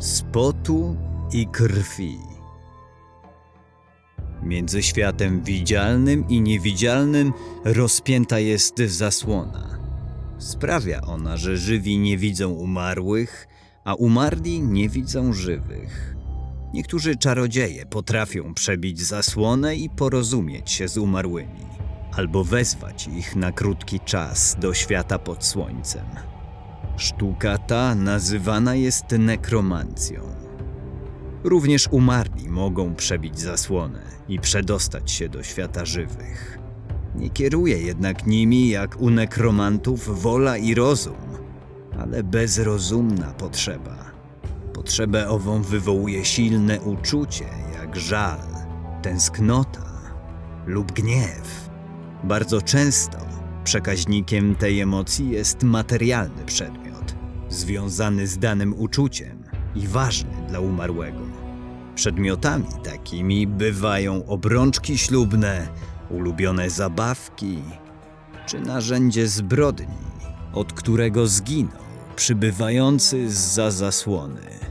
z potu i krwi. Między światem widzialnym i niewidzialnym rozpięta jest zasłona. Sprawia ona, że żywi nie widzą umarłych, a umarli nie widzą żywych. Niektórzy czarodzieje potrafią przebić zasłonę i porozumieć się z umarłymi, albo wezwać ich na krótki czas do świata pod słońcem. Sztuka ta nazywana jest nekromancją. Również umarli mogą przebić zasłonę i przedostać się do świata żywych. Nie kieruje jednak nimi jak u nekromantów wola i rozum, ale bezrozumna potrzeba. Potrzebę ową wywołuje silne uczucie, jak żal, tęsknota lub gniew. Bardzo często przekaźnikiem tej emocji jest materialny przedmiot, związany z danym uczuciem i ważny dla umarłego. Przedmiotami takimi bywają obrączki ślubne, ulubione zabawki czy narzędzie zbrodni, od którego zginął przybywający zza zasłony.